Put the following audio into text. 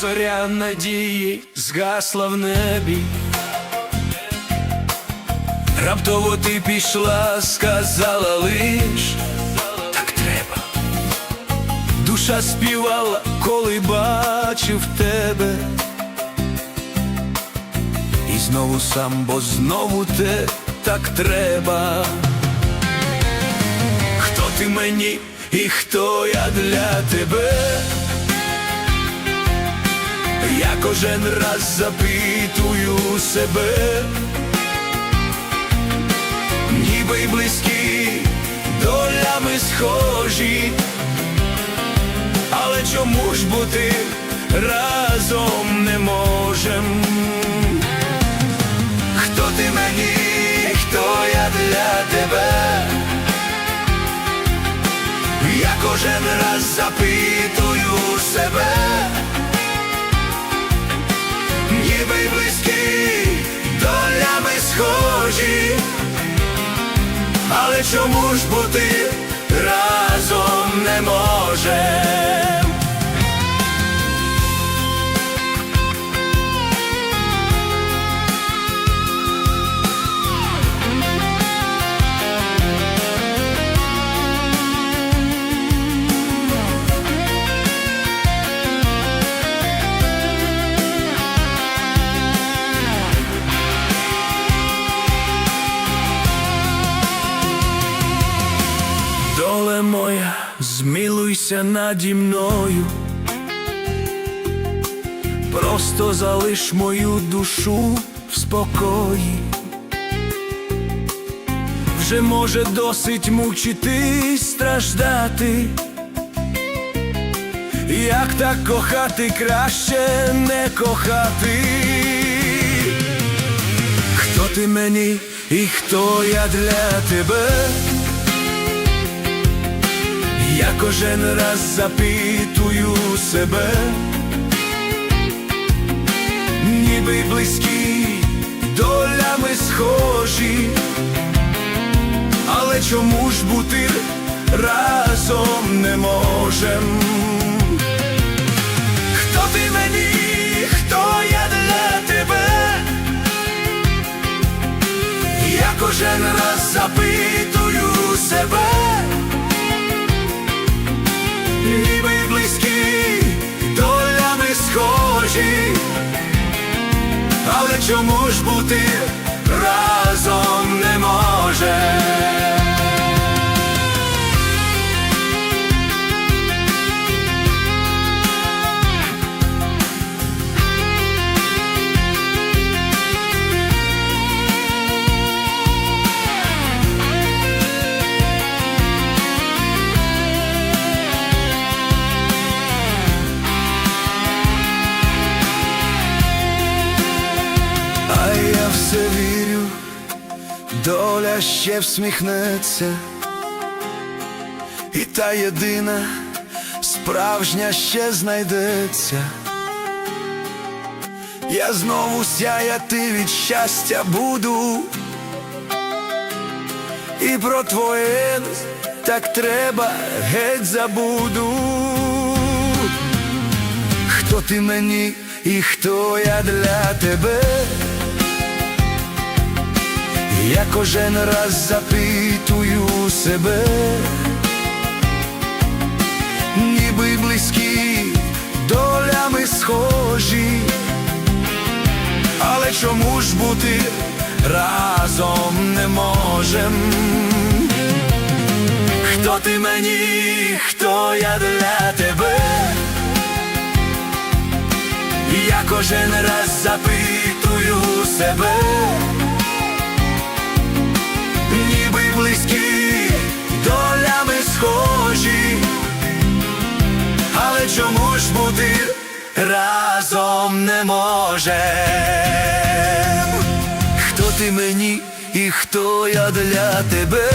Зоря надії згасла в небі. Раптово ти пішла, сказала лиш так треба. Душа співала, коли бачив тебе. І знову сам, бо знову те так треба. Хто ти мені і хто я для тебе? Я кожен раз запитую себе, ніби й близькі, долями схожі, але чому ж бути разом не можем? Хто ти мені, хто я для тебе? Я кожен раз запитую себе, близькі, долями схожі, але чому ж бути разом не можем? Доле моя, змілуйся наді мною, просто залиш мою душу в спокої. Вже може досить мучити, страждати. Як так кохати краще не кохати? Хто ти мені і хто я для тебе? Кожен раз запитую себе, ніби близькі, долями схожі, але чому ж бути разом не можем? Чому ж бути разом не може? Все вірю, доля ще всміхнеться, і та єдина справжня ще знайдеться. Я знову сяяти від щастя буду, і про твоє так треба геть забуду. Хто ти мені і хто я для тебе? Я кожен раз запитую себе, ніби близькі, долями схожі, але чому ж бути разом не можем? Хто ти мені, хто я для тебе? Я кожен раз запитую себе, можем? Хто ти мені і хто я для тебе?